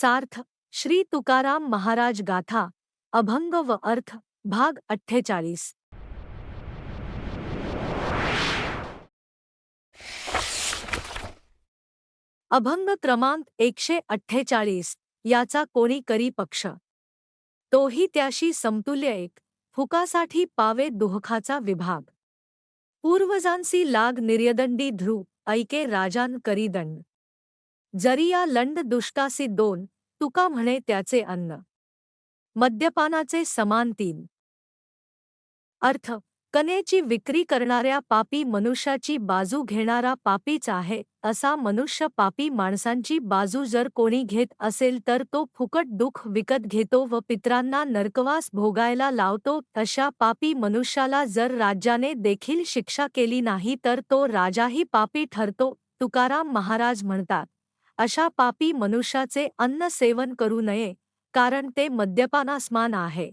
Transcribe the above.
सार्थ श्री तुकाराम महाराज गाथा अभंग व अर्थ भाग अठ्ठेचाळीस. अभंग क्रमांक एकशे अठ्ठेचाळीस याचा कोणी करी पक्ष? तोही त्याशी समतुल्य एक फुकासाठी पावे दुहखाचा विभाग. पूर्वजांसी लाग निर्यदंडी ध्रुव ऐके राजान करी दंड. जरिया लंड दुष्टासी दोन तुका म्हणे त्याचे अन्न. मद्यपानाचे समान तीन. अर्थ कनेची विक्री करणाऱ्या पापी मनुष्याची बाजू घेणारा पापीच आहे असा मनुष्य पापी माणसांची बाजू जर कोणी घेत असेल तर तो फुकट दुःख विकत घेतो व पित्रांना नरकवास भोगायला लावतो अशा पापी मनुष्याला जर राज्याने देखील शिक्षा केली नाही तर तो राजाही पापी ठरतो तुकाराम महाराज म्हणतात. अशा पापी मनुष्याचे अन्न सेवन करू नये कारण ते मद्यपानास्मान आहे.